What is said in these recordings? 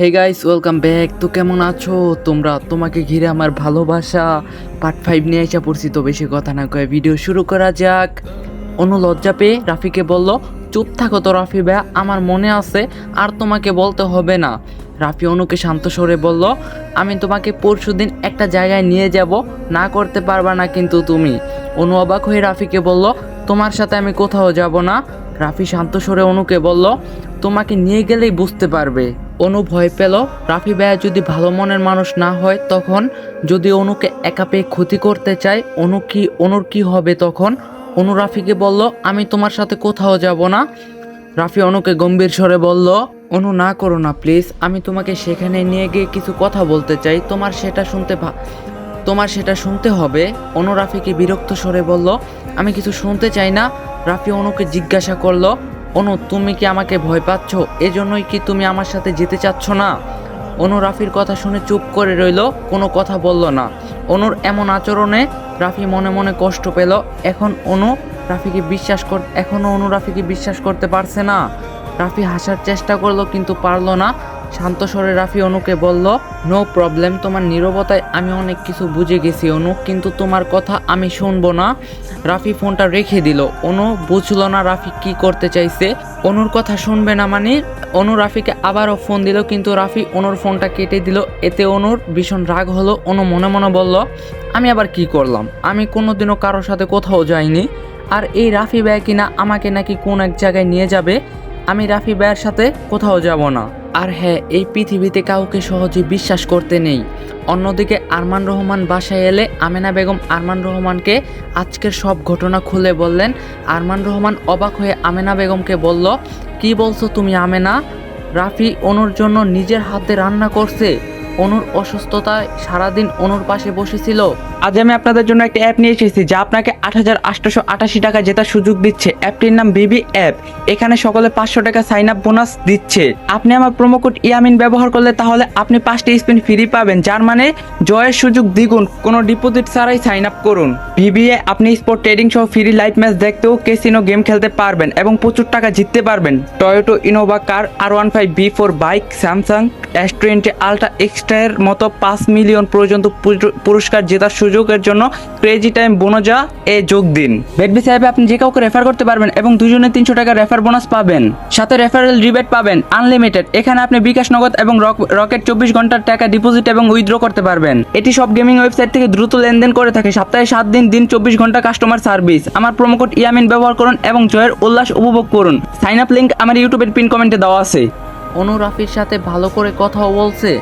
Hey guys welcome back তো কেমন আছো? তোমরা তোমাকে ঘিরে আমার ভালোবাসা পার্ট ফাইভ নিয়ে এসে পড়ছি, তো বেশি কথা না কয়ে ভিডিও শুরু করা যাক। অনু লজ্জা পেয়ে রাফিকে বলল, চুপ থাকো তো রাফি ভাইয়া, আমার মনে আছে, আর তোমাকে বলতে হবে না। রাফি অনুকে শান্ত স্বরে বলল, আমি তোমাকে পরশুদিন একটা জায়গায় নিয়ে যাব, না করতে পারবা না কিন্তু তুমি। অনু অবাক হয়ে রাফিকে বলল, তোমার সাথে আমি কোথাও যাব না? রাফি শান্ত স্বরে অনুকে বলল, তোমাকে নিয়ে গেলেই বুঝতে পারবে। অনু ভয় পেল। রাফি ভাইয়া যদি ভালো মনের মানুষ না হয়, তখন যদি অনুকে একা পেয়ে ক্ষতি করতে চায়, অনু কি, অনুর কি হবে তখন? অনু রাফিকে বলল, আমি তোমার সাথে কোথাও যাব না। রাফি অনুকে গম্ভীর স্বরে বলল, অনু না করো না, প্লিজ। আমি তোমাকে সেখানে নিয়ে গিয়ে কিছু কথা বলতে চাই। তোমার সেটা শুনতে তোমার সেটা শুনতে হবে। অনু রাফিকে বিরক্ত স্বরে বলল, আমি কিছু শুনতে চাই না। রাফি অনুকে জিজ্ঞাসা করল অনু, তুমি কি আমাকে ভয় পাচ্ছ? এজন্যই কি তুমি আমার সাথে যেতে চাচ্ছ না? অনু রাফির কথা শুনে চুপ করে রইল, কোনো কথা বলল না। অনুর এমন আচরণে রাফি মনে মনে কষ্ট পেল। এখন অনু রাফিকে বিশ্বাস কর এখনও অনু রাফিকে বিশ্বাস করতে পারছে না। রাফি হাসার চেষ্টা করল কিন্তু পারল না। শান্ত স্বরে রাফি অনুকে বলল নো প্রবলেম তোমার নীরবতায় আমি অনেক কিছু বুঝে গেছি, অনু, কিন্তু তোমার কথা আমি শুনব না। রাফি ফোনটা রেখে দিল। অনু বুঝলো না রাফি কি করতে চাইছে। অনুর কথা শুনবে না মানে অনু রাফিকে আবারও ফোন দিল, কিন্তু রাফি অনুর ফোনটা কেটে দিল। এতে অনুর ভীষণ রাগ হলো। অনু মনে মনে বলল, আমি আবার কি করলাম? আমি কোনোদিনও কারোর সাথে কোথাও যাইনি। আর এই রাফি ব্যয় কিনা আমাকে নাকি কোন এক জায়গায় নিয়ে যাবে? আমি রাফি ব্যয়ের সাথে কোথাও যাব না। আর হ্যাঁ এই পৃথিবীতে কাউকে সহজে বিশ্বাস করতে নেই। অন্যদিকে আরমান রহমান বাসায় এলে আমেনা বেগম আরমান রহমানকে আজকের সব ঘটনা খুলে বললেন। আরমান রহমান অবাক হয়ে আমেনা বেগমকে বলল, কি বলছো তুমি আমেনা? রাফি অনুর জন্য নিজের হাতে রান্না করছে। অনুর অসুস্থতায় সারাদিন অনুর পাশে বসেছিল। আজ আমি আপনাদের জন্য একটা অ্যাপ নিয়ে এসেছি, যা আপনাকে আট হাজার আটশোশো আটাশি টাকা জেতার সুযোগ দিচ্ছে। অ্যাপটির নাম বিবি অ্যাপ। এখানে সকলে পাঁচশো টাকা সাইন আপ বোনাস দিচ্ছে। আপনি আমার প্রোমো কোড ইয়ামিন ব্যবহার করলে তাহলে আপনি পাঁচটি স্পিন ফ্রি পাবেন। যার মানে জয়ের সুযোগ দ্বিগুণ। কোনো ডিপোজিট ছাড়াই সাইন আপ করুন বিবিএ আপনি স্পোর্ট ট্রেডিং সহ ফ্রি লাইভ ম্যাচ দেখতেও কেসিনো গেম খেলতে পারবেন এবং প্রচুর টাকা জিততে পারবেন। টয়োটো ইনোভা কার আর one five B four bike Samsung S ultra extra এর মতো পাঁচ মিলিয়ন পর্যন্ত পুরস্কার জেতার সুযোগের জন্য ক্রেজি টাইম বোনজা এ যোগ দিন। বেডবি সাহেবে, আপনি যে কাউকে রেফার করতে পারবেন এবং দুজনে তিনশো টাকা রেফার বোনাস পাবেন। সাথে রেফারেল রিবেট পাবেন আনলিমিটেড এখানে আপনি বিকাশ নগদ এবং রক- রকেট চব্বিশ ঘণ্টার টাকা ডিপোজিট এবং উইথড্র করতে পারবেন। এটি সব গেমিং ওয়েবসাইট থেকে দ্রুত লেনদেন করে থাকে। সপ্তাহে সাত দিন দিন চব্বিশ ঘণ্টা কাস্টমার সার্ভিস আমার প্রোমোকোড ইয়ামিন ব্যবহার করুন এবং জয়ের উল্লাস উপভোগ করুন। সাইন আপ লিঙ্ক আমার ইউটিউবের পিন কমেন্টে দেওয়া আছে। অনু রাফির সাথে ভালো করে কথাও বলছে।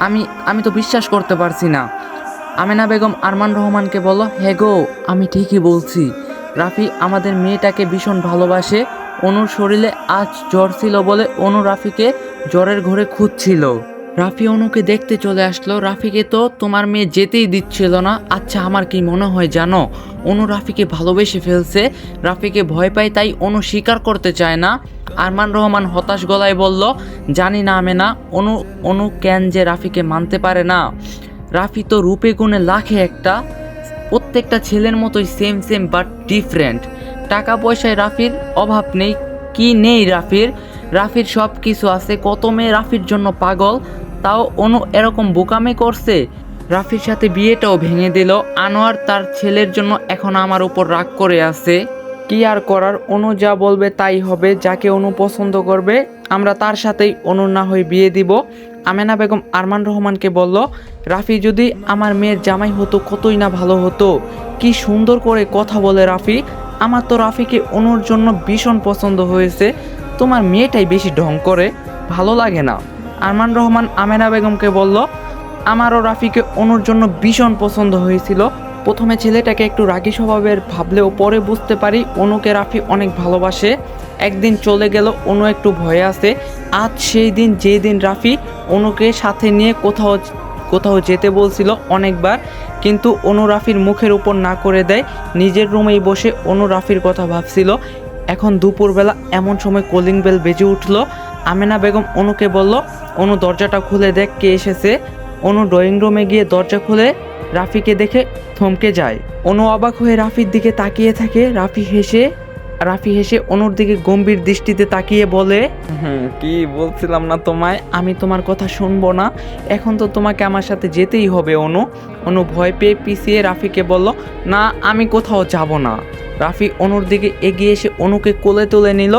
আমি আমি তো বিশ্বাস করতে পারছি না। আমেনা বেগম আরমান রহমানকে বলো হে গো, আমি ঠিকই বলছি। রাফি আমাদের মেয়েটাকে ভীষণ ভালোবাসে। অনুর শরীরে আজ জ্বর ছিল বলে অনু রাফিকে জ্বরের ঘরে খুঁজছিল। রাফি অনুকে দেখতে চলে আসলো। রাফিকে তো তোমার মেয়ে যেতেই দিচ্ছিল না। আচ্ছা আমার কি মনে হয় জানো? অনু রাফিকে ভালোবেসে ফেলছে। রাফিকে ভয় পায়, তাই অনু স্বীকার করতে চায় না। আরমান রহমান হতাশ গলায় বলল, জানি না আমি না অনু অনু কেন যে রাফিকে মানতে পারে না? রাফি তো রূপে গুণে লাখে একটা। প্রত্যেকটা ছেলের মতোই সেম সেম বাট ডিফারেন্ট টাকা পয়সায় রাফির অভাব নেই, কি নেই রাফির? রাফির সব কিছু আছে, কত মেয়ে রাফির জন্য পাগল, তাও অনু এরকম বোকামে করছে? রাফির সাথে বিয়েটাও ভেঙে দিল, আনোয়ার তার ছেলের জন্য এখন আমার উপর রাগ করে আছে। কি আর করার, অনু যা বলবে তাই হবে, যাকে অনু পছন্দ করবে, আমরা তার সাথেই অনু না হয়ে বিয়ে দিব। আমেনা বেগম আরমান রহমানকে বলল, রাফি, যদি আমার মেয়ের জামাই হতো, কতই না ভালো হতো? কি সুন্দর করে কথা বলে রাফি। আমার তো রাফিকে অনুর জন্য ভীষণ পছন্দ হয়েছে। তোমার মেয়েটাই বেশি ঢং করে, ভালো লাগে না। আরমান রহমান আমেনা বেগমকে বলল, আমারও রাফিকে অনুর জন্য ভীষণ পছন্দ হয়েছিল। প্রথমে ছেলেটাকে একটু রাগি স্বভাবের ভাবলেও পরে বুঝতে পারি অনুকে রাফি অনেক ভালোবাসে। একদিন চলে গেল, অনু একটু ভয়ে আছে। আজ সেই দিন, যেই দিন রাফি অনুকে সাথে নিয়ে কোথাও কোথাও যেতে বলছিল অনেকবার, কিন্তু অনু রাফির মুখের উপর না করে দেয়। নিজের রুমেই বসে অনু রাফির কথা ভাবছিল। এখন দুপুরবেলা এমন সময় কলিং বেল বেজে উঠল। আমেনা বেগম অনুকে বলল, অনু দরজাটা খুলে দেখ, কে এসেছে? অনু ড্রয়িং রুমে গিয়ে দরজা খুলে রাফিকে দেখে থমকে যায়। অনু অবাক হয়ে রাফির দিকে তাকিয়ে থাকে। রাফি হেসে রাফি হেসে অনুর দিকে গম্ভীর দৃষ্টিতে তাকিয়ে বলে কি বলছিলাম না তোমায়? আমি তোমার কথা শুনব না। এখন তো তোমাকে আমার সাথে যেতেই হবে অনু। অনু ভয় পেয়ে পিছিয়ে রাফিকে বলল না আমি কোথাও যাব না। রাফি অনুর দিকে এগিয়ে এসে অনুকে কোলে তুলে নিল।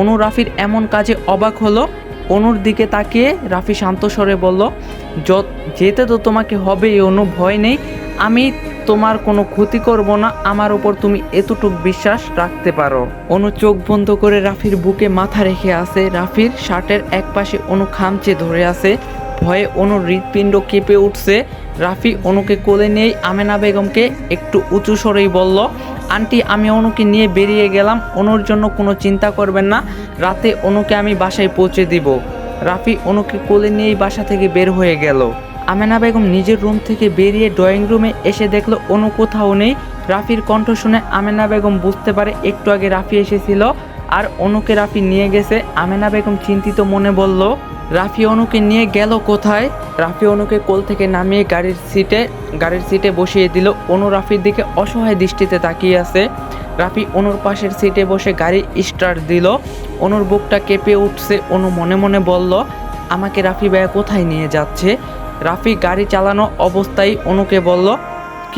অনু রাফির এমন কাজে অবাক হলো। অনুর দিকে তাকিয়ে রাফি শান্ত স্বরে বলল, "যত- তো তোমাকে হবেই অনু ভয় নেই। আমি তোমার কোনো ক্ষতি করব না, আমার ওপর তুমি এতটুক বিশ্বাস রাখতে পারো। অনু চোখ বন্ধ করে রাফির বুকে মাথা রেখে আছে। রাফির শার্টের এক পাশে অনু খামচে ধরে আছে। ভয়ে অনুর হৃৎপিণ্ড কেঁপে উঠছে। রাফি অনুকে কোলে নিয়েই আমেনা বেগমকে একটু উঁচু স্বরেই বলল আন্টি, আমি অনুকে নিয়ে বেরিয়ে গেলাম। অনুর জন্য কোনো চিন্তা করবেন না। রাতে অনুকে আমি বাসায় পৌঁছে দিব। রাফি অনুকে কোলে নিয়েই বাসা থেকে বের হয়ে গেল। আমেনা বেগম নিজের রুম থেকে বেরিয়ে ড্রয়িং রুমে এসে দেখল অনু কোথাও নেই। রাফির কণ্ঠ শুনে আমেনা বেগম বুঝতে পারে, একটু আগে রাফি এসেছিল। আর অনুকে রাফি নিয়ে গেছে। আমেনা বেগম চিন্তিত মনে বলল, রাফি অনুকে নিয়ে গেল কোথায়? রাফি অনুকে কোল থেকে নামিয়ে গাড়ির সিটে গাড়ির সিটে বসিয়ে দিল। অনু রাফির দিকে অসহায় দৃষ্টিতে তাকিয়ে আছে। রাফি অনুর পাশের সিটে বসে গাড়ি স্টার্ট দিল। অনুর বুকটা কেঁপে উঠছে। অনু মনে মনে বলল, আমাকে রাফি ভাইয়া কোথায় নিয়ে যাচ্ছে? রাফি গাড়ি চালানো অবস্থায় অনুকে বলল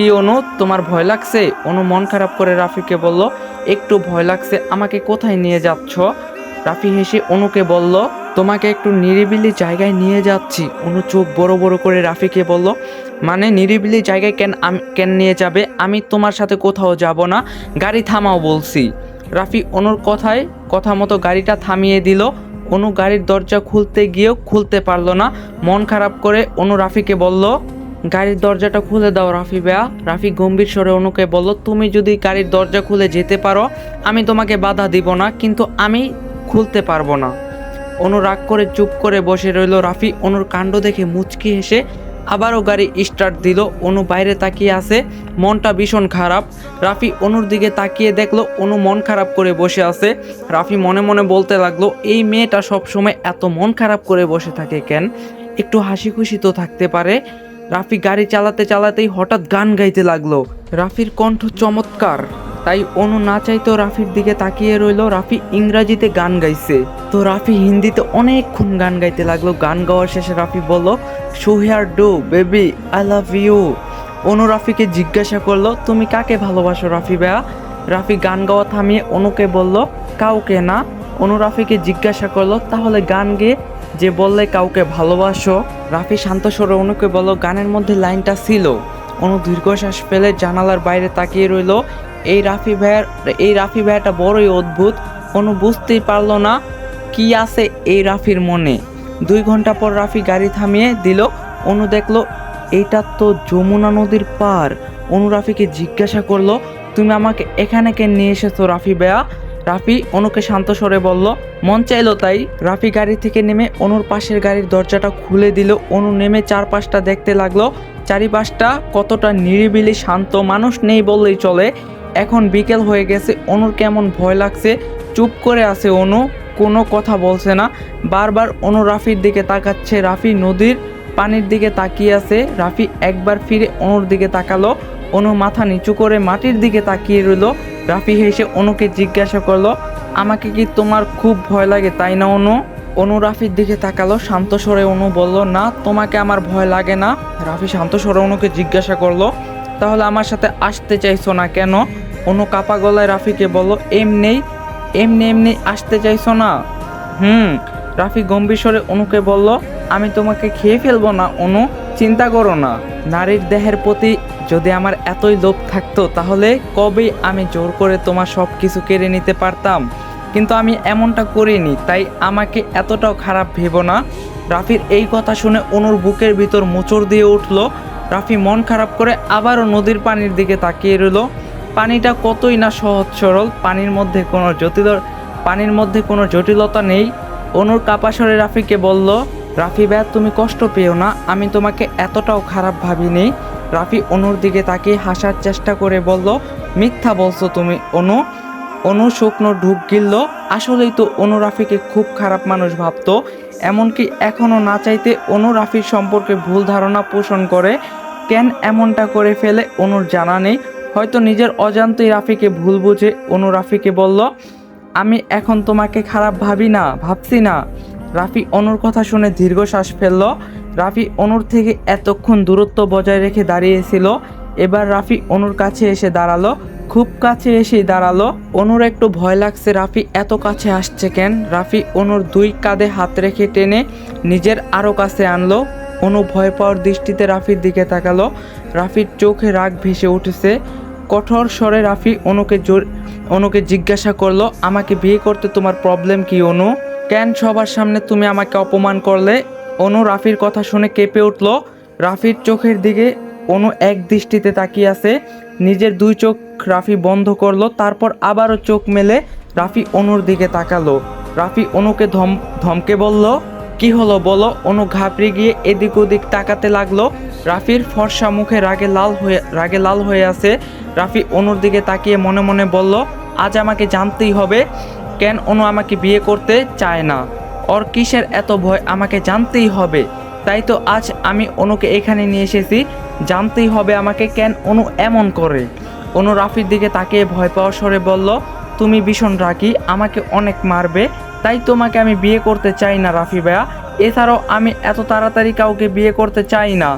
কি অনু, তোমার ভয় লাগছে? অনু মন খারাপ করে রাফিকে বলল, একটু ভয় লাগছে, আমাকে কোথায় নিয়ে যাচ্ছ? রাফি হেসে অনুকে বলল, তোমাকে একটু নিরিবিলি জায়গায় নিয়ে যাচ্ছি। অনু চোখ বড় বড় করে রাফিকে বলল মানে নিরিবিলি জায়গায় কেন কেন নিয়ে যাবে? আমি তোমার সাথে কোথাও যাব না, গাড়ি থামাও বলছি। রাফি অনুর কথায়, কথা মতো গাড়িটা থামিয়ে দিল। অনু গাড়ির দরজা খুলতে গিয়েও খুলতে পারল না। মন খারাপ করে অনু রাফিকে বলল গাড়ির দরজাটা খুলে দাও, রাফি বেয়া। রাফি গম্ভীর স্বরে অনুকে বলল, তুমি যদি গাড়ির দরজা খুলে যেতে পারো, আমি তোমাকে বাধা দিব না, কিন্তু আমি খুলতে পারব না। অনু রাগ করে চুপ করে বসে রইল রাফি। অনুর কাণ্ড দেখে মুচকি হেসে আবারও গাড়ি স্টার্ট দিল। অনু বাইরে তাকিয়ে আছে, মনটা ভীষণ খারাপ। রাফি অনুর দিকে তাকিয়ে দেখল, অনু মন খারাপ করে বসে আছে। রাফি মনে মনে বলতে লাগল, এই মেয়েটা সবসময় এত মন খারাপ করে বসে থাকে কেন? একটু হাসি খুশি তো থাকতে পারে। রাফি গাড়ি চালাতে চালাতেই হঠাৎ গান গাইতে লাগল। রাফির কণ্ঠ চমৎকার। তাই অনু না চাইতেও রাফির দিকে তাকিয়ে রইল। রাফি ইংরাজিতে গান গাইছে। তো রাফি হিন্দিতে অনেকক্ষণ গান গাইতে লাগল। গান গাওয়ার শেষে রাফি বলল show hair do, baby, I love you. Anu রাফিকে জিজ্ঞাসা করল, তুমি কাকে ভালোবাসো রাফি বেয়া রাফি গান গাওয়া থামিয়ে অনুকে বলল, কাউকে না। অনু রাফিকে জিজ্ঞাসা করল, তাহলে গান গেয়ে যে বললে কাউকে ভালোবাসো, রাফি শান্ত স্বরে অনুকে বলল, গানের মধ্যে লাইনটা ছিল। অনু দীর্ঘশ্বাস ফেলে জানালার বাইরে তাকিয়ে রইল, এই রাফি ভাইয়ার, এই রাফি ভাইয়াটা বড়ই অদ্ভুত। অনু বুঝতেই পারল না কি আছে এই রাফির মনে। দুই ঘণ্টা পর রাফি গাড়ি থামিয়ে দিল, অনু দেখল এইটা তো যমুনা নদীর পার। অনু রাফিকে জিজ্ঞাসা করল, তুমি আমাকে এখানে কে নিয়ে এসেছ রাফি বেয়া রাফি অনুকে শান্ত স্বরে বলল, মন চাইলো তাই। রাফি গাড়ি থেকে নেমে অনুর পাশের গাড়ির দরজাটা খুলে দিল। অনু নেমে চারপাশটা দেখতে লাগল। চারিপাশটা কতটা নিরিবিলি শান্ত, মানুষ নেই বললেই চলে। এখন বিকেল হয়ে গেছে, অনুর কেমন ভয় লাগছে। চুপ করে আছে অনু, কোনো কথা বলছে না। বারবার অনু রাফির দিকে তাকাচ্ছে। রাফি নদীর পানির দিকে তাকিয়ে আছে। রাফি একবার ফিরে অনুর দিকে তাকালো। অনু মাথা নিচু করে মাটির দিকে তাকিয়ে রইল। রাফি হেসে অনুকে জিজ্ঞাসা করল, আমাকে কি তোমার খুব ভয় লাগে, তাই না অনু? অনু রাফির দিকে তাকালো, শান্ত স্বরে অনু বলল, না, তোমাকে আমার ভয় লাগে না। রাফি শান্ত স্বরে অনুকে জিজ্ঞাসা করল, তাহলে আমার সাথে আসতে চাইছো না কেন? অনু কাপা গলায় রাফিকে বলল, এমনি এমনি এমনি আসতে চাইছো না? হুম, রাফি গম্ভীর স্বরে অনুকে বলল আমি তোমাকে খেয়ে ফেলব না, অনু। চিন্তা করো না। নারীর দেহের প্রতি যদি আমার এতই লোভ থাকতো, তাহলে কবেই আমি জোর করে তোমার সব কিছু কেড়ে নিতে পারতাম? কিন্তু আমি এমনটা করিনি, তাই আমাকে এতটাও খারাপ ভেবো না। রাফির এই কথা শুনে অনুর বুকের ভিতর মোচড় দিয়ে উঠল। রাফি মন খারাপ করে আবারও নদীর পানির দিকে তাকিয়ে রইল। পানিটা কতই না সহজ সরল, পানির মধ্যে কোনো জটিল পানির মধ্যে কোনো জটিলতা নেই। অনুর কাপাসরে রাফিকে বলল রাফি ব্যাত তুমি কষ্ট পেও না, আমি তোমাকে এতটাও খারাপ ভাবিনি। রাফি অনুর দিকে তাকিয়ে হাসার চেষ্টা করে বলল, মিথ্যা বলছো তুমি, অনু। অনু শুকনো ঢুক গিলল, আসলেই তো অনু রাফিকে খুব খারাপ মানুষ ভাবতো। এমনকি এখনও না চাইতে অনু রাফির সম্পর্কে ভুল ধারণা পোষণ করে। কেন এমনটা করে ফেলে অনুর জানা নেই। হয়তো নিজের অজান্তেই রাফিকে ভুল বুঝে অনু রাফিকে বলল, আমি এখন তোমাকে খারাপ ভাবি না, ভাবছি না। রাফি অনুর কথা শুনে দীর্ঘশ্বাস ফেলল। রাফি অনুর থেকে এতক্ষণ দূরত্ব বজায় রেখে দাঁড়িয়েছিল। এবার রাফি অনুর কাছে এসে দাঁড়াল। খুব কাছে এসেই দাঁড়াল। অনুর একটু ভয় লাগছে, রাফি এত কাছে আসছে কেন? রাফি অনুর দুই কাঁধে হাত রেখে টেনে নিজের আরও কাছে আনলো। অনু ভয় পাওয়ার দৃষ্টিতে রাফির দিকে তাকালো। রাফির চোখে রাগ ভেসে উঠেছে। কঠোর স্বরে রাফি অনুকে জোর অনুকে জিজ্ঞাসা করল, আমাকে বিয়ে করতে তোমার প্রবলেম কি, অনু? কেন সবার সামনে তুমি আমাকে অপমান করলে? অনু রাফির কথা শুনে কেঁপে উঠল। রাফির চোখের দিকে অনু এক দৃষ্টিতে তাকিয়ে আছে। নিজের দুই চোখ রাফি বন্ধ করল, তারপর আবারও চোখ মেলে রাফি অনুর দিকে তাকালো। রাফি অনুকে ধম ধমকে বলল, কি হলো বলো? অনু ঘাবড়ে গিয়ে এদিক ওদিক তাকাতে লাগল। রাফির ফর্সা মুখে রাগে লাল হয়ে রাগে লাল হয়ে আছে। রাফি অনুর দিকে তাকিয়ে মনে মনে বলল, আজ আমাকে জানতেই হবে। কেন অনু আমাকে বিয়ে করতে চায় না? ওর কিসের এত ভয় আমাকে জানতেই হবে। তাই তো আজ আমি অনুকে এখানে নিয়ে এসেছি। জানতেই হবে আমাকে কেন অনু এমন করে। অনু রাফির দিকে তাকিয়ে ভয় পাওয়ার স্বরে বলল, তুমি ভীষণ রাগি, আমাকে অনেক মারবে। তাই তোমাকে আমি বিয়ে করতে চাই না, রাফি ভাইয়া। এছাড়াও আমি এত তাড়াতাড়ি কাউকে বিয়ে করতে চাই না।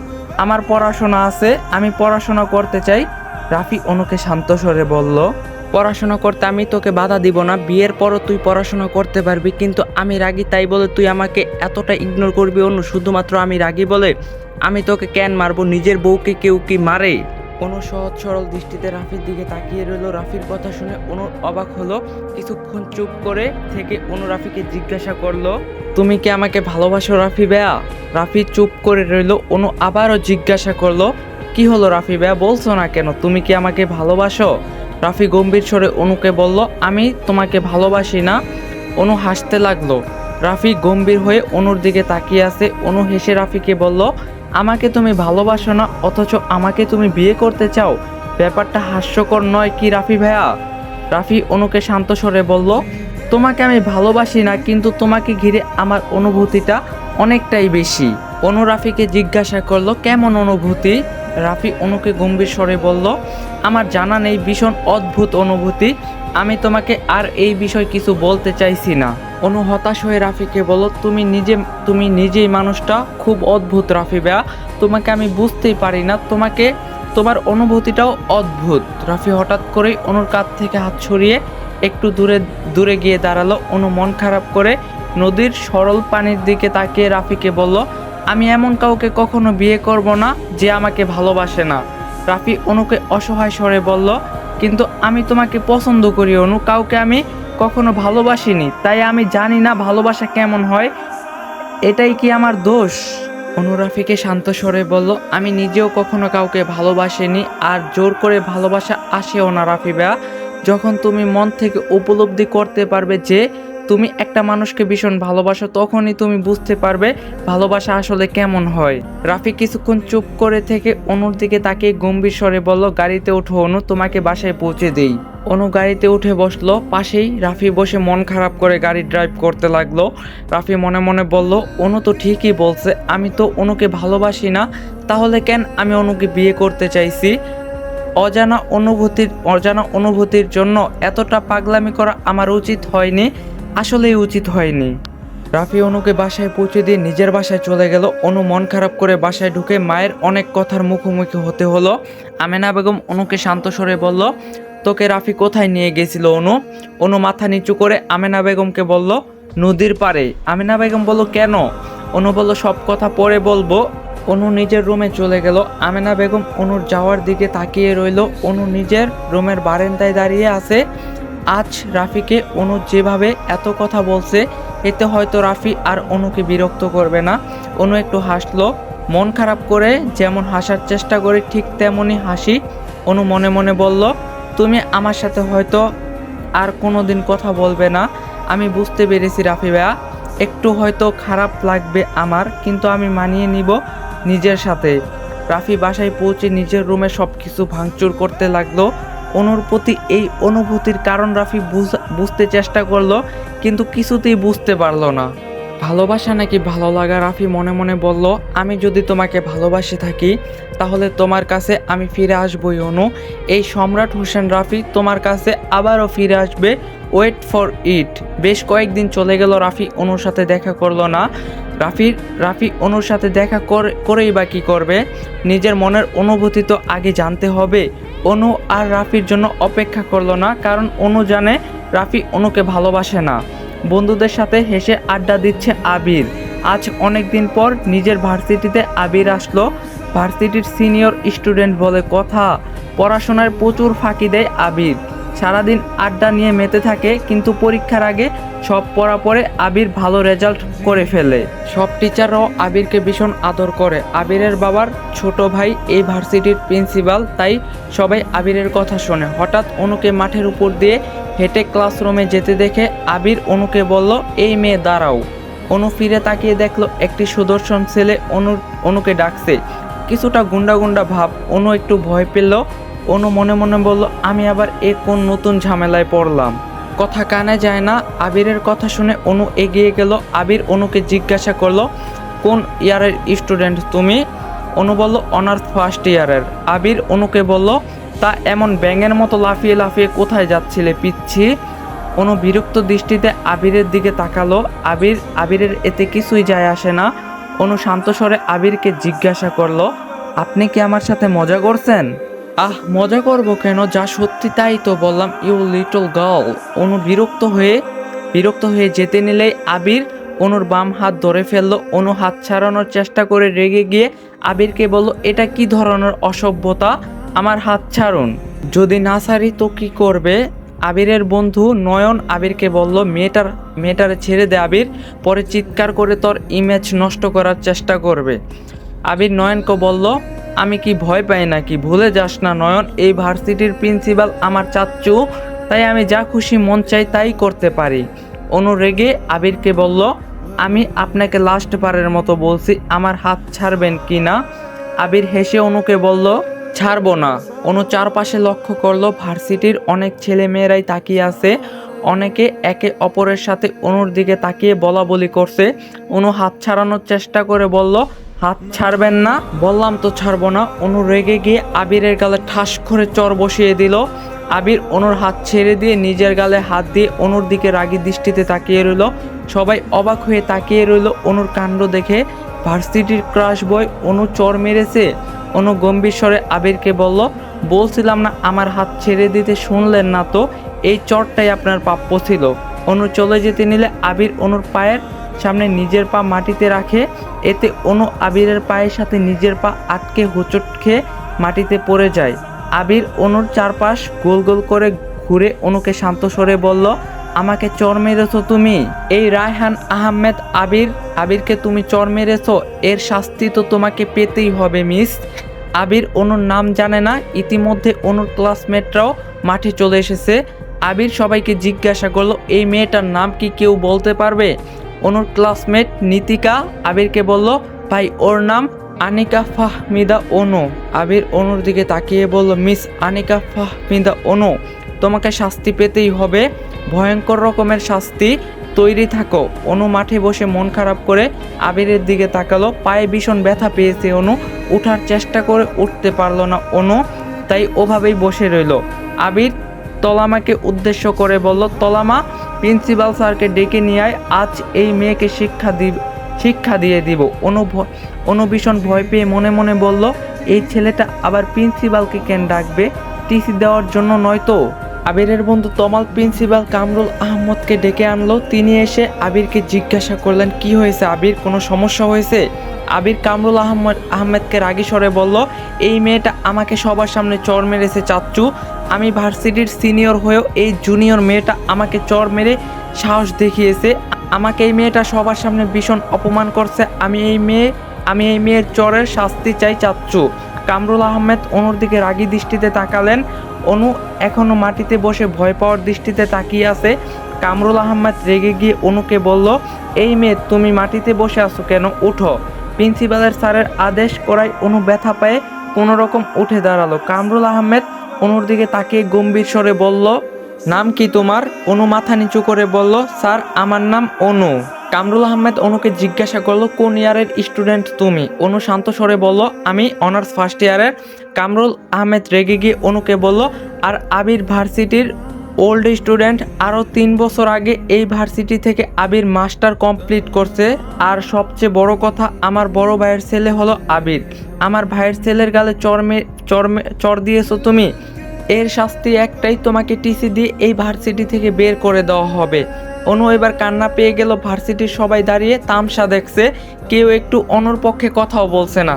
আমার পড়াশোনা আছে, আমি পড়াশোনা করতে চাই। রাফি অনুকে শান্ত স্বরে বলল পড়াশোনা করতে আমি তোকে বাধা দিব না, বিয়ের পরও তুই পড়াশোনা করতে পারবি, কিন্তু আমি রাগি তাই বলে তুই আমাকে এতটা ইগনোর করবি অন্য শুধুমাত্র আমি রাগি বলে আমি তোকে কেন মারবো, নিজের বউকে কেউ কি মারে? কোনো সহজ সরল দৃষ্টিতে রাফির দিকে তাকিয়ে রইল, রাফির কথা শুনে অনু অবাক হলো, কিছুক্ষণ চুপ করে থেকে অনু রাফিকে জিজ্ঞাসা করল, তুমি কি আমাকে ভালোবাসো রাফি বেয়া? রাফি চুপ করে রইল, অনু আবারও জিজ্ঞাসা করল, কি হলো রাফি বেয়া, বলছো না কেন? তুমি কি আমাকে ভালোবাসো? রাফি গম্ভীর স্বরে অনুকে বলল, আমি তোমাকে ভালোবাসি না। অনু হাসতে লাগল। রাফি গম্ভীর হয়ে অনুর দিকে তাকিয়ে আছে। অনু হেসে রাফিকে বলল, আমাকে তুমি ভালোবাসো না, অথচ আমাকে তুমি বিয়ে করতে চাও। ব্যাপারটা হাস্যকর নয় কি রাফি ভাইয়া? রাফি অনুকে শান্ত স্বরে বলল, তোমাকে আমি ভালোবাসি না, কিন্তু তোমাকে ঘিরে আমার অনুভূতিটা অনেকটাই বেশি। অনু রাফিকে জিজ্ঞাসা করল, কেমন অনুভূতি? রাফি অনুকে গম্ভীর স্বরে বলল, আমার জানা নেই, ভীষণ অদ্ভুত অনুভূতি। আমি তোমাকে আর এই বিষয় কিছু বলতে চাইছি না। অনু হতাশ হয়ে রাফিকে বলো তুমি নিজে, তুমি নিজেই মানুষটা, খুব অদ্ভুত রাফি বেয়া। তোমাকে আমি বুঝতেই পারি না, তোমাকে, তোমার অনুভূতিটাও অদ্ভুত। রাফি হঠাৎ করেই অনুর কাছ থেকে হাত সরিয়ে একটু দূরে দূরে গিয়ে দাঁড়াল। অনু মন খারাপ করে নদীর সরল পানির দিকে তাকিয়ে রাফিকে বলল আমি এমন কাউকে কখনো বিয়ে করব না যে আমাকে ভালোবাসে না। রাফি অনুকে অসহায় স্বরে বলল, কিন্তু আমি তোমাকে পছন্দ করি, অনু। কাউকে আমি কখনো ভালোবাসিনি, তাই আমি জানি না ভালোবাসা কেমন হয়। এটাই কি আমার দোষ? অনুরাফিকে শান্ত স্বরে বলল, আমি নিজেও কখনো কাউকে ভালোবাসিনি, আর জোর করে ভালোবাসা আসেও না রাফিবা যখন তুমি মন থেকে উপলব্ধি করতে পারবে যে তুমি একটা মানুষকে ভীষণ ভালোবাসো, তখনই তুমি বুঝতে পারবে ভালোবাসা আসলে কেমন হয়। রাফি কিছুক্ষণ চুপ করে থেকে অনুর দিকে তাকিয়ে গম্ভীর স্বরে বলল, গাড়িতে ওঠো অনু, তোমাকে বাসায় পৌঁছে দেই। অনু গাড়িতে উঠে বসল, পাশেই রাফি বসে মন খারাপ করে গাড়ি ড্রাইভ করতে লাগল। রাফি মনে মনে বলল, অনু তো ঠিকই বলছে, আমি তো অনুকে ভালোবাসি না, তাহলে কেন আমি অনুকে বিয়ে করতে চাইছি? অজানা অনুভূতির অজানা অনুভূতির জন্য এতটা পাগলামি করা আমার উচিত হয়নি। আসলেই উচিত হয়নি। রাফি অনুকে বাসায় পৌঁছে দিয়ে নিজের বাসায় চলে গেল। অনু মন খারাপ করে বাসায় ঢুকে মায়ের অনেক কথার মুখোমুখি হতে হলো। আমেনা বেগম অনুকে শান্ত স্বরে বলল, তোকে রাফি কোথায় নিয়ে গেছিল অনু? অনু মাথা নিচু করে আমেনা বেগমকে বলল, নদীর পাড়ে। আমেনা বেগম বলল, কেন? অনু বলল, সব কথা পরে বলব। অনু নিজের রুমে চলে গেল। আমেনা বেগম অনুর যাওয়ার দিকে তাকিয়ে রইল। অনু নিজের রুমের বারেন্দায় দাঁড়িয়ে আছে। আজ রাফিকে অনু যেভাবে এত কথা বলছে, এতে হয়তো রাফি আর অনুকে বিরক্ত করবে না। অনু একটু হাসলো, মন খারাপ করে যেমন হাসার চেষ্টা করি ঠিক তেমনই হাসি। অনু মনে মনে বলল, তুমি আমার সাথে হয়তো আর কোনো দিন কথা বলবে না। আমি বুঝতে পেরেছি রাফি ভাইয়া একটু হয়তো খারাপ লাগবে আমার, কিন্তু আমি মানিয়ে নিব নিজের সাথে। রাফি বাসায় পৌঁছে নিজের রুমে সব কিছু ভাঙচুর করতে লাগল। অনুর প্রতি এই অনুভূতির কারণ রাফি বুঝ- বুঝতে চেষ্টা করল, কিন্তু কিছুতেই বুঝতে পারল না। ভালোবাসা নাকি ভালো লাগা? রাফি মনে মনে বলল, আমি যদি তোমাকে ভালোবাসে থাকি, তাহলে তোমার কাছে আমি ফিরে আসবই, অনু। এই সম্রাট হোসেন রাফি তোমার কাছে আবারও ফিরে আসবে ওয়েট ফর ইট বেশ কয়েকদিন চলে গেল, রাফি অনুর সাথে দেখা করল না। রাফির রাফি অনুর সাথে দেখা করে- করেই বা কী করবে? নিজের মনের অনুভূতি তো আগে জানতে হবে। অনু আর রাফির জন্য অপেক্ষা করল না, কারণ অনু জানে রাফি অনুকে ভালোবাসে না। বন্ধুদের সাথে হেসে আড্ডা দিচ্ছে আবির। আজ অনেক দিন পর নিজের ভার্সিটিতে আবির আসলো। ভার্সিটির সিনিয়র স্টুডেন্ট বলে কথা। পড়াশোনায় প্রচুর ফাঁকি দেয় আবির। সারাদিন আড্ডা নিয়ে মেতে থাকে, কিন্তু পরীক্ষার আগে সব পড়া পরে আবির ভালো রেজাল্ট করে ফেলে। সব টিচাররাও আবিরকে ভীষণ আদর করে। আবিরের বাবার ছোট ভাই এই ভার্সিটির প্রিন্সিপাল, তাই সবাই আবিরের কথা শোনে। হঠাৎ অনুকে মাঠের উপর দিয়ে হেঁটে ক্লাসরুমে যেতে দেখে আবির অনুকে বলল, এই মেয়ে, দাঁড়াও। অনু ফিরে তাকিয়ে দেখল, একটি সুদর্শন ছেলে অনু, অনুকে ডাকছে। কিছুটা গুন্ডা গুন্ডা ভাব অনু একটু ভয় পেল। অনু মনে মনে বলল, আমি আবার এ কোন নতুন ঝামেলায় পড়লাম? কথা কানে যায় না। আবিরের কথা শুনে অনু এগিয়ে গেল। আবির অনুকে জিজ্ঞাসা করল, কোন ইয়ারের স্টুডেন্ট তুমি? অনু বলল, অনার্স ফার্স্ট ইয়ারের। আবির অনুকে বলল, তা এমন ব্যাঙের মতো লাফিয়ে লাফিয়ে কোথায় যাচ্ছিলে, পিচ্ছি? অনু বিরক্ত দৃষ্টিতে আবিরের দিকে তাকালো। আবির, আবিরের এতে কিছুই যায় আসে না। অনু শান্তস্বরে আবিরকে জিজ্ঞাসা করল, আপনি কি আমার সাথে মজা করছেন? আহ, মজা করব কেন? যা সত্যি তাই তো বললাম ইউ লিটল গার্ল অনু বিরক্ত হয়ে বিরক্ত হয়ে যেতে নিলেই আবির অনুর বাম হাত ধরে ফেলল। অনু হাত ছাড়ানোর চেষ্টা করে রেগে গিয়ে আবিরকে বলল, এটা কি ধরনের অসভ্যতা? আমার হাত ছাড়ুন। যদি না ছাড়ি তো কি করবে? আবিরের বন্ধু নয়ন আবিরকে বলল, মেয়েটার, মেয়েটারে ছেড়ে দে আবির, পরে চিৎকার করে তোর ইমেজ নষ্ট করার চেষ্টা করবে। আবির নয়নকে বলল, আমি কি ভয় পাই নাকি? ভুলে যাস না নয়ন, এই ভার্সিটির প্রিন্সিপাল আমার চাচ্চু তাই আমি যা খুশি মন চাই তাই করতে পারি। অনু রেগে আবিরকে বলল, আমি আপনাকে লাস্ট বারের মতো বলছি, আমার হাত ছাড়বেন কি না? আবির হেসে অনুকে বলল, ছাড়বো না। অনু চারপাশে লক্ষ্য করল, ভার্সিটির অনেক ছেলে মেয়েরাই তাকিয়ে আছে। অনেকে একে অপরের সাথে অনুর দিকে তাকিয়ে বলা বলি করছে। অনু হাত ছাড়ানোর চেষ্টা করে বলল হাত ছাড়বেন না। বললাম তো ছাড়বো না। অনু রেগে গিয়ে আবিরের গালে ঠাস করে চর বসিয়ে দিল। আবির অনুর হাত ছেড়ে দিয়ে নিজের গালে হাত দিয়ে অনুর দিকে রাগী দৃষ্টিতে তাকিয়ে রইল। সবাই অবাক হয়ে তাকিয়ে রইল অনুর কাণ্ড দেখে। ভার্সিটির ক্রাশ বয় অনু চর মেরেছে। অনু গম্ভীর স্বরে আবিরকে বলল, বলছিলাম না আমার হাত ছেড়ে দিতে শুনলেন না তো? এই চরটাই আপনার প্রাপ্য ছিল। অনু চলে যেতে নিলে আবির অনুর পায়ের সামনে নিজের পা মাটিতে রাখে, এতে অনু আবিরের পায়ের সাথে নিজের পা আটকে হোঁচট খেয়ে মাটিতে পড়ে যায়। আবির অনুর চারপাশ গোল গোল করে ঘুরে অনুকে শান্ত স্বরে বলল, আমাকে চর মেরেছো তুমি? এই রায়হান আহমেদ আবির, আবিরকে তুমি চর মেরেছো, এর শাস্তি তো তোমাকে পেতেই হবে, মিস। আবির অনুর নাম জানে না, ইতিমধ্যে অনুর ক্লাসমেটরাও মাঠে চলে এসেছে। আবির সবাইকে জিজ্ঞাসা করল, এই মেয়েটার নাম কি কেউ বলতে পারবে? অনুর ক্লাসমেট নীতিকা আবিরকে বলল, ভাই, ওর নাম আনিকা ফাহমিদা অনু। আবির অনুর দিকে তাকিয়ে বলল, মিস আনিকা ফাহমিদা অনু, তোমাকে শাস্তি পেতেই হবে। ভয়ঙ্কর রকমের শাস্তি তৈরি থাকো। অনু মাঠে বসে মন খারাপ করে আবিরের দিকে তাকালো। পায়ে ভীষণ ব্যথা পেয়েছে অনু। উঠার চেষ্টা করে উঠতে পারল না অনু, তাই ওভাবেই বসে রইল। আবির তলামাকে উদ্দেশ্য করে বলল, তলামা প্রিন্সিপাল স্যারকে ডেকে নিয়ে আজ এই মেয়েকে শিক্ষা দিব শিক্ষা দিয়ে দিব। অনু ভ- অনু ভীষণ ভয় পেয়ে মনে মনে বলল, এই ছেলেটা আবার প্রিন্সিপালকে কেন ডাকবে? টিসি দেওয়ার জন্য নয়তো আবিরের বন্ধু তমাল প্রিন্সিপাল কামরুল আহমদকে ডেকে আনলো। তিনি এসে আবিরকে জিজ্ঞাসা করলেন, কি হয়েছে আবির? কোনো সমস্যা হয়েছে? আবির কামরুল আহমদ, আহমেদকে রাগী স্বরে বলল, এই মেয়েটা আমাকে সবার সামনে চর মেরেছে, চাচ্চু। আমি ভার্সিটির সিনিয়র হয়েও এই জুনিয়র মেয়েটা আমাকে চর মেরে সাহস দেখিয়েছে। আমাকে এই মেয়েটা সবার সামনে ভীষণ অপমান করছে। আমি এই মেয়ে, আমি এই মেয়ের চরের শাস্তি চাই চাচ্চু। কামরুল আহমেদ অনুর দিকে রাগী দৃষ্টিতে তাকালেন। অনু এখনও মাটিতে বসে ভয় পাওয়ার দৃষ্টিতে তাকিয়ে আছে। কামরুল আহমেদ রেগে গিয়ে অনুকে বলল, এই মেয়ে, তুমি মাটিতে বসে আছো কেন? উঠো। প্রিন্সিপালের স্যারের আদেশ করায় অনু ব্যথা পায়ে কোনো রকম উঠে দাঁড়াল। কামরুল আহমেদ অনুর দিকে তাকিয়ে গম্ভীর স্বরে বলল, নাম কি তোমার? অনু মাথা নিচু করে বলল, স্যার, আমার নাম অনু। কামরুল আহমেদ অনুকে জিজ্ঞাসা করল, কোন ইয়ারের স্টুডেন্ট তুমি? অনু শান্ত স্বরে বলল, আমি অনার্স ফার্স্ট ইয়ারের। কামরুল আহমেদ রেগে গিয়ে অনুকে বলল, আর আবির ভার্সিটির ওল্ড স্টুডেন্ট আরও তিন বছর আগে এই ভার্সিটি থেকে আবির মাস্টার কমপ্লিট করছে। আর সবচেয়ে বড় কথা, আমার বড় ভাইয়ের ছেলে হলো আবির। আমার ভাইয়ের ছেলের গালে চরমে চরমে চর দিয়েছ তুমি? এর শাস্তি একটাই তোমাকে টিসি দিয়ে এই ভার্সিটি থেকে বের করে দেওয়া হবে। অনু এবার কান্না পেয়ে গেল, ভার্সিটির সবাই দাঁড়িয়ে তামসা দেখছে, কেউ একটু অনুর পক্ষে কথাও বলছে না।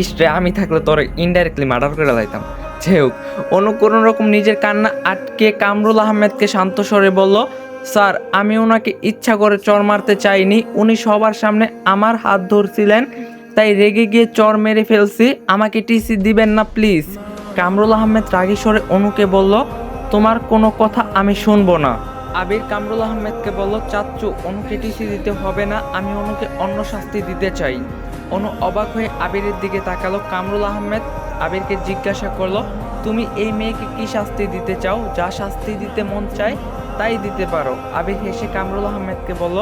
ইস্টে আমি থাকলে তোর ইনডাইরেক্টলি মার্ডার করে লাইতাম। যাই হোক, অনু কোনো রকম নিজের কান্না আটকে কামরুল আহমেদকে শান্ত স্বরে বলল, স্যার, আমি ওনাকে ইচ্ছা করে চর মারতে চাইনি। উনি সবার সামনে আমার হাত ধরছিলেন, তাই রেগে গিয়ে চর মেরে ফেলছি। আমাকে টিসি দিবেন না, প্লিজ। কামরুল আহমেদ রাগী স্বরে অনুকে বলল, তোমার কোনো কথা আমি শুনব না। আবির কামরুল আহমেদকে বলল, চাচ্চু, অনুকে টিসি দিতে হবে না, আমি অনুকে অন্য শাস্তি দিতে চাই। অনু অবাক হয়ে আবিরের দিকে তাকালো। কামরুল আহমেদ আবিরকে জিজ্ঞাসা করল, তুমি এই মেয়েকে কি শাস্তি দিতে চাও? যা শাস্তি দিতে মন চায়, তাই দিতে পারো। আবির হেসে কামরুল আহমেদকে বলল,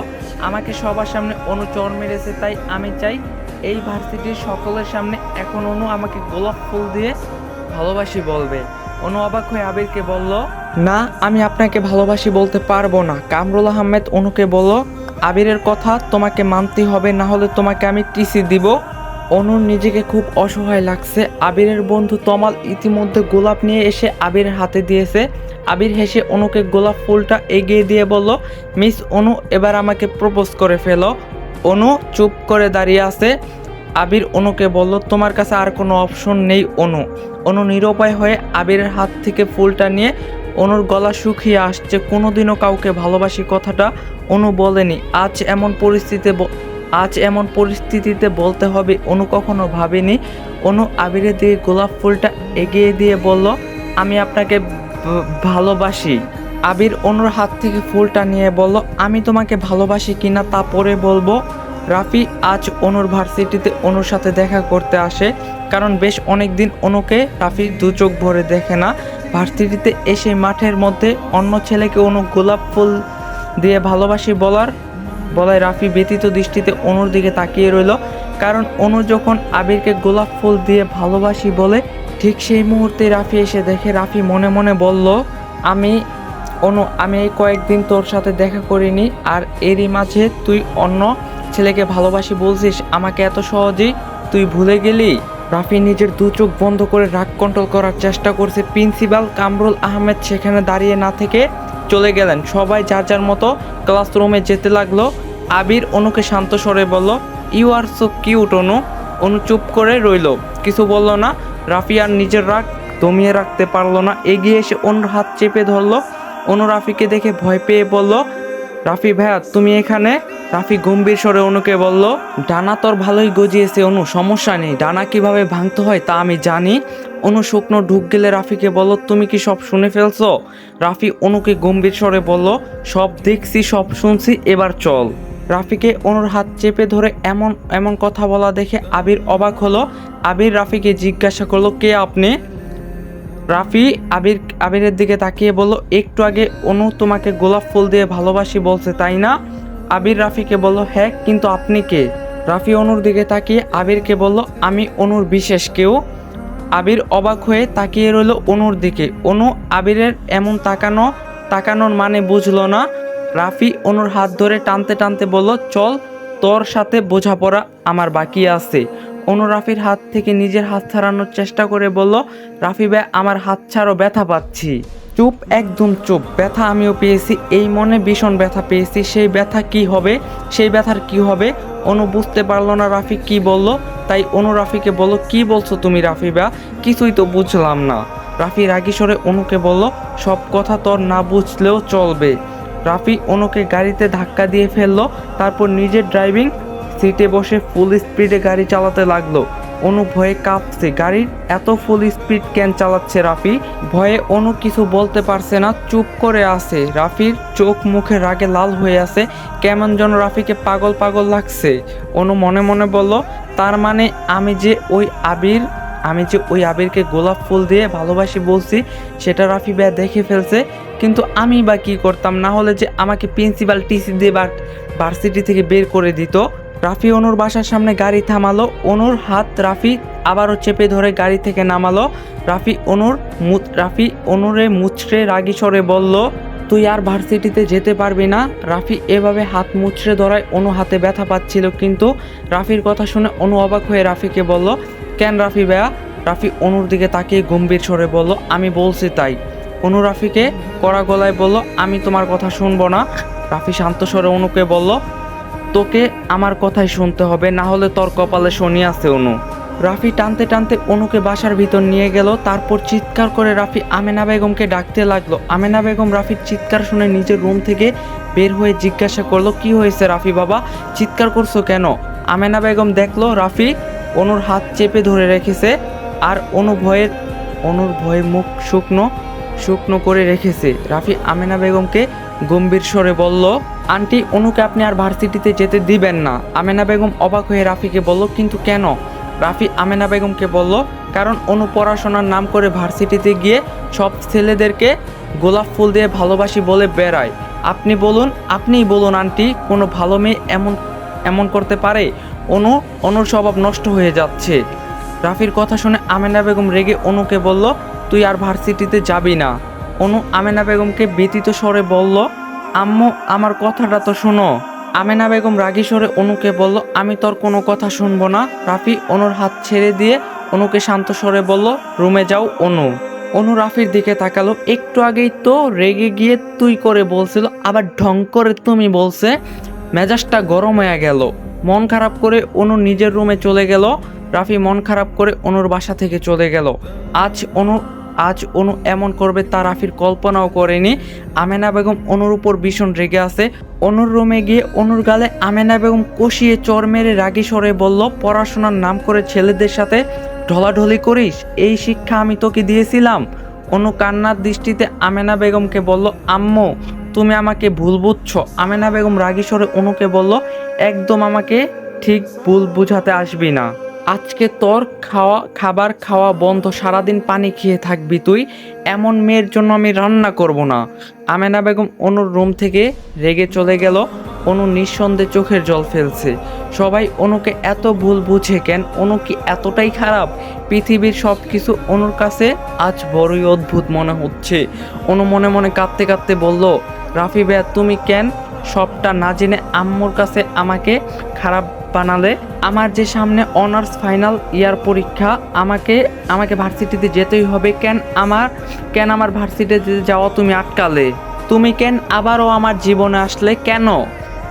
আমাকে সবার সামনে অনু চর মেরেছে, তাই আমি চাই। এই ভার্সিটির সকলের সামনে এখন অনু আমাকে গোলাপ ফুল দিয়ে ভালোবাসি বলবে। অনু অবাক হয়ে আবিরকে বলল, না, আমি আপনাকে ভালোবাসি বলতে পারব না। কামরুল আহমেদ অনুকে বলল, আবিরের কথা তোমাকে মানতে হবে, না হলে তোমাকে আমি টিসি দিব। অনুর নিজেকে খুব অসহায় লাগছে। আবিরের বন্ধু তমাল ইতিমধ্যে গোলাপ নিয়ে এসে আবিরের হাতে দিয়েছে। আবির হেসে অনুকে গোলাপ ফুলটা এগিয়ে দিয়ে বলল, মিস অনু, এবার আমাকে প্রপোজ করে ফেলো। অনু চুপ করে দাঁড়িয়ে আছে। আবির অনুকে বলল, তোমার কাছে আর কোনো অপশন নেই, অনু। অনু নিরুপায় হয়ে আবিরের হাত থেকে ফুলটা নিয়ে অনুর গলা শুকিয়ে আসছে। কোনোদিনও কাউকে ভালোবাসি কথাটা অনু বলেনি। আজ এমন পরিস্থিতিতে আজ এমন পরিস্থিতিতে বলতে হবে, অনু কখনো ভাবেনি। অনু আবিরের দিকে গোলাপ ফুলটা এগিয়ে দিয়ে বলল, আমি আপনাকে ভালোবাসি। আবির অনুর হাত থেকে ফুলটা নিয়ে বলল, আমি তোমাকে ভালোবাসি কিনা তা পরে বলব। রাফি আজ অনুর ভার্সিটিতে অনুর সাথে দেখা করতে আসে, কারণ বেশ অনেক দিন অনুকে রাফি দু চোখ ভরে দেখে না। ভার্সিটিতে এসে মাঠের মধ্যে অন্য ছেলেকে অনু গোলাপ ফুল দিয়ে ভালোবাসি বলার বলায় রাফি ব্যতীত দৃষ্টিতে অনুর দিকে তাকিয়ে রইল, কারণ অনু যখন আবিরকে গোলাপ ফুল দিয়ে ভালোবাসি বলে, ঠিক সেই মুহূর্তে রাফি এসে দেখে রাফি মনে মনে বলল, আমি, অনু, আমি এই কয়েকদিন তোর সাথে দেখা করিনি, আর এরই মাঝে তুই অন্য ছেলেকে ভালোবাসি বলছিস, আমাকে এত সহজেই? তুই ভুলে গেলি? রাফি নিজের দু চোখ বন্ধ করে রাগ কন্ট্রোল করার চেষ্টা করছে। প্রিন্সিপাল কামরুল আহমেদ সেখানে দাঁড়িয়ে না থেকে চলে গেলেন। সবাই যার যার মতো ক্লাসরুমে যেতে লাগল। আবির অনুকে শান্ত স্বরে বলল you are so cute Anu. Anu চুপ করে রইল। কিছু বলল না। রাফি আর নিজের রাগ দমিয়ে রাখতে পারল না। এগিয়ে এসে অনুর হাত চেপে ধরলো। অনু রাফিকে দেখে ভয় পেয়ে বলল রাফি ভাইয়া, তুমি এখানে? রাফি গম্ভীর স্বরে অনুকে বলল, ডানা তোর ভালোই গজিয়েছে অনু, সমস্যা নেই। ডানা কীভাবে ভাঙতে হয় তা আমি জানি। অনু শুকনো ঢুক গেলে রাফিকে বলল, তুমি কি সব শুনে ফেলছো? রাফি অনুকে গম্ভীর স্বরে বলল, সব দেখছি, সব শুনছি, এবার চল। রাফিকে অনুর হাত চেপে ধরে এমন এমন কথা বলা দেখে আবির অবাক হলো। আবির রাফিকে জিজ্ঞাসা করল, কে আপনি? রাফি আবির আবিরের দিকে তাকিয়ে বলল, একটু আগে অনু তোমাকে গোলাপ ফুল দিয়ে ভালোবাসি বলছে, তাই না? আবির রাফিকে বলল হ্যাঁ কিন্তু আপনি কে? রাফি অনুর দিকে তাকিয়ে আবিরকে বলল, আমি অনুর বিশেষ কেউ? আবির অবাক হয়ে তাকিয়ে রইল অনুর দিকে। অনু আবিরের এমন তাকানো, তাকানোর মানে বুঝলো না। রাফি অনুর হাত ধরে টানতে টানতে বলল, চল, তোর সাথে বোঝাপড়া আমার বাকি আছে। অনু রাফির হাত থেকে নিজের হাত ছাড়ানোর চেষ্টা করে বলল, রাফি ভাই, আমার হাত ছাড়ো ব্যথা পাচ্ছি। চুপ, একদম চুপ। ব্যথা আমিও পেয়েছি। এই মনে ভীষণ ব্যথা পেয়েছি। সেই ব্যথা কি হবে? সেই ব্যথার কি হবে? অনু বুঝতে পারল না রাফি কি বলল। তাই অনু রাফিকে বলল, কি বলছো তুমি রাফি বা কিছুই তো বুঝলাম না। রাফি রাগী স্বরে অনুকে বলল, সব কথা তোর না বুঝলেও চলবে। রাফি অনুকে গাড়িতে ধাক্কা দিয়ে ফেলল। তারপর নিজের ড্রাইভিং সিটে বসে ফুল স্পিডে গাড়ি চালাতে লাগল। অনু ভয়ে কাঁপছে, গাড়ির এত ফুল স্পিড ক্যান চালাচ্ছে রাফি? ভয়ে অনু কিছু বলতে পারছে না, চুপ করে আছে। রাফির চোখ মুখে রাগে লাল হয়ে আছে, কেমন যেন রাফিকে পাগল পাগল লাগছে। অনু মনে মনে বলল, তার মানে আমি যে ওই আবির, আমি যে ওই আবিরকে গোলাপ ফুল দিয়ে ভালোবাসি বলছি, সেটা রাফি ভাইয়া দেখে ফেলছে, কিন্তু আমি বা কি করতাম? না হলে যে আমাকে প্রিন্সিপাল টিসি দিয়ে বা ভার্সিটি থেকে বের করে দিত। রাফি অনুর বাসার সামনে গাড়ি থামালো। অনুর হাত রাফি আবারও চেপে ধরে গাড়ি থেকে নামালো। রাফি অনুর মু- রাফি অনুরে মুচড়ে রাগি সরে বলল, তুই আর ভার্সিটিতে যেতে পারবি না। রাফি এভাবে হাত মুচড়ে ধরায় অনু হাতে ব্যথা পাচ্ছিল, কিন্তু রাফির কথা শুনে অনু অবাক হয়ে রাফিকে বলল, কেন রাফি ভাইয়া রাফি অনুর দিকে তাকিয়ে গম্ভীর স্বরে বলল, আমি বলছি তাই। অনু রাফিকে কড়া গলায় বলল, আমি তোমার কথা শুনব না। রাফি শান্ত স্বরে অনুকে বলল তোকে আমার কথাই শুনতে হবে, না হলে তোর কপালে শনি আছে, অনু। রাফি টানতে টানতে অনুকে বাসার ভিতর নিয়ে গেল, তারপর চিৎকার করে রাফি আমেনা বেগমকে ডাকতে লাগল। আমেনা বেগম রাফির চিৎকার শুনে নিজের রুম থেকে বের হয়ে জিজ্ঞাসা করল, কি হয়েছে রাফি বাবা? চিৎকার করছ কেন? আমেনা বেগম দেখল রাফি অনুর হাত চেপে ধরে রেখেছে, আর অনু ভয়ের, অনুর ভয়ে মুখ শুকনো শুকনো করে রেখেছে। রাফি আমেনা বেগমকে গম্ভীর স্বরে বলল, আন্টি, অনুকে আপনি আর ভার্সিটিতে যেতে দিবেন না। আমেনা বেগম অবাক হয়ে রাফিকে বলল, কিন্তু কেন? রাফি আমেনা বেগমকে বলল, কারণ অনু পড়াশোনার নাম করে ভার্সিটিতে গিয়ে সব ছেলেদেরকে গোলাপ ফুল দিয়ে ভালোবাসি বলে বেড়ায়। আপনি বলুন, আপনিই বলুন, আন্টি, কোনো ভালো মেয়ে এমন এমন করতে পারে? অনু, অনুর স্বভাব নষ্ট হয়ে যাচ্ছে। রাফির কথা শুনে আমেনা বেগম রেগে অনুকে বলল, তুই আর ভার্সিটিতে যাবি না। অনু আমেনা বেগমকে ব্যতীত স্বরে বলল, আম্মু, আমার কথাটা তো শোনো। আমেনা বেগম রাগী স্বরে অনুকে বলল, আমি তোর কোনো কথা শুনব না। রাফি অনুর হাত ছেড়ে দিয়ে অনুকে শান্ত স্বরে বলল, রুমে যাও, অনু। অনু রাফির দিকে তাকালো, একটু আগেই তো রেগে গিয়ে তুই করে বলছিল, আবার ঢং করে তুমি বলছে। মেজাজটা গরম হয়ে গেল। মন খারাপ করে অনু নিজের রুমে চলে গেল। রাফি মন খারাপ করে অনুর বাসা থেকে চলে গেল। আজ অনু আজ অনু এমন করবে তা রাফির কল্পনাও করেনি। আমেনা বেগম অনুর উপর ভীষণ রেগে আছে। অনুর রুমে গিয়ে অনুর গালে আমেনা বেগম কষিয়ে চর মেরে রাগি স্বরে বলল, পড়াশোনার নাম করে ছেলেদের সাথে ঢলাঢলি করিস? এই শিক্ষা আমি তোকে দিয়েছিলাম। অনু কান্নার দৃষ্টিতে আমেনা বেগমকে বলল, আম্মু, তুমি আমাকে ভুল বুঝছ। আমেনা বেগম রাগি স্বরে অনুকে বলল, একদম আমাকে ঠিক ভুল বুঝাতে আসবি না। আজকে তোর খাওয়া, খাবার খাওয়া বন্ধ, সারাদিন পানি খেয়ে থাকবি তুই। এমন মেয়ের জন্য আমি রান্না করব না। আমেনা বেগম অনুর রুম থেকে রেগে চলে গেল। অনু নিঃসন্দেহে চোখের জল ফেলছে। সবাই অনুকে এত ভুল বুঝে কেন? অনু কি এতটাই খারাপ? পৃথিবীর সব কিছু অনুর কাছে আজ বড়ই অদ্ভুত মনে হচ্ছে। অনু মনে মনে কাঁদতে কাঁদতে বলল, রাফি ভাইয়া, তুমি কেন সবটা না জেনে আম্মুর কাছে আমাকে খারাপ বানালে। আমার যে সামনে অনার্স ফাইনাল ইয়ার পরীক্ষা, আমাকে আমাকে ভার্সিটিতে যেতেই হবে। কেন আমার কেন আমার ভার্সিটিতে যাওয়া তুমি আটকালে? তুমি কেন আবারও আমার জীবনে আসলে কেন?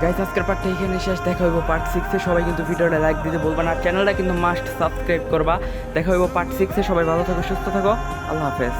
গাইস আজকের পার্টটা এখানে শেষ। দেখা হইব পার্ট সিক্সে সবাই কিন্তু ভিডিওটা লাইক দিতে বলবা না। চ্যানেলটা কিন্তু মাস্ট সাবস্ক্রাইব করবা। দেখা হইব পার্ট সিক্সে সবাই ভালো থাকো, সুস্থ থাকো। আল্লাহ হাফেজ।